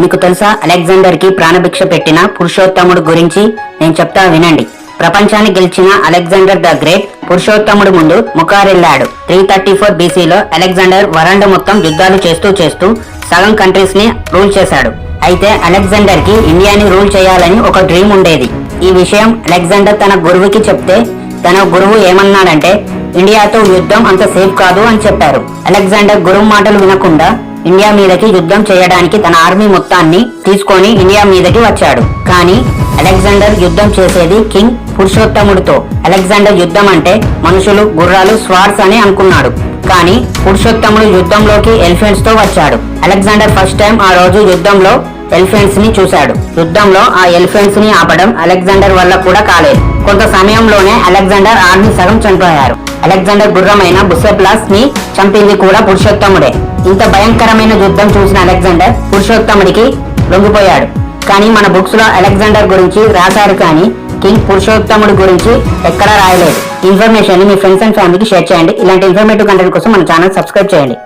మీకు తెలుసా? అలెగ్జాండర్కి ప్రాణభిక్ష పెట్టిన పురుషోత్తముడు గురించి నేను చెప్తా వినండి. ప్రపంచాన్ని గెలిచిన అలెగ్జాండర్ ద గ్రేట్ పురుషోత్తముడు ముందు ముఖారెళ్ళాడు త్రీ థర్టీ ఫోర్ బీసీలో అలెగ్జాండర్ వరండ మొత్తం యుద్ధాలు చేస్తూ చేస్తూ సగం కంట్రీస్ని రూల్ చేశాడు. అయితే అలెగ్జాండర్కి ఇండియాని రూల్ చేయాలని ఒక డ్రీమ్ ఉండేది. ఈ విషయం అలెగ్జాండర్ తన గురువుకి చెప్తే తన గురువు ఏమన్నాడంటే ఇండియాతో యుద్ధం అంత సేఫ్ కాదు అని చెప్పారు. అలెగ్జాండర్ గురువు మాటలు వినకుండా ఇండియా మీదకి యుద్ధం చేయడానికి తన ఆర్మీ మొత్తాన్ని తీసుకొని ఇండియా మీదకి వచ్చాడు. కానీ అలెగ్జాండర్ యుద్ధం చేసేది కింగ్ పురుషోత్తముడితో. అలెగ్జాండర్ యుద్ధం అంటే మనుషులు గుర్రాలు స్వార్స్ అని అనుకున్నాడు. కానీ పురుషోత్తముడు యుద్ధంలోకి ఎలిఫెంట్స్తో వచ్చాడు. అలెగ్జాండర్ ఫస్ట్ టైం ఆ రోజు యుద్ధంలో ఎలిఫెంట్స్ని చూశాడు. యుద్ధంలో ఆ ఎలిఫెంట్స్ని ఆపడం అలెగ్జాండర్ వల్ల కూడా కాలేదు. కొంత సమయంలోనే అలెగ్జాండర్ ఆర్మీ సగం చనిపోయారు. అలెగ్జాండర్ గుర్రమైన బుసెప్లాస్ని చంపింది కూడా పురుషోత్తముడే. ఇంత భయంకరమైన యుద్ధం చూసిన అలెగ్జాండర్ పురుషోత్తముడికి లొంగిపోయాడు. కానీ మన బుక్స్లో అలెగ్జాండర్ గురించి రాశారు కానీ కింగ్ పురుషోత్తముడి గురించి ఎక్కడా రాయలేదు. ఇన్ఫర్మేషన్ని మీ ఫ్రెండ్స్ అండ్ ఫ్యామిలీకి షేర్ చేయండి. ఇలాంటి ఇన్ఫర్మేటివ్ కంటెంట్ కోసం మన ఛానల్ సబ్స్క్రైబ్ చేయండి.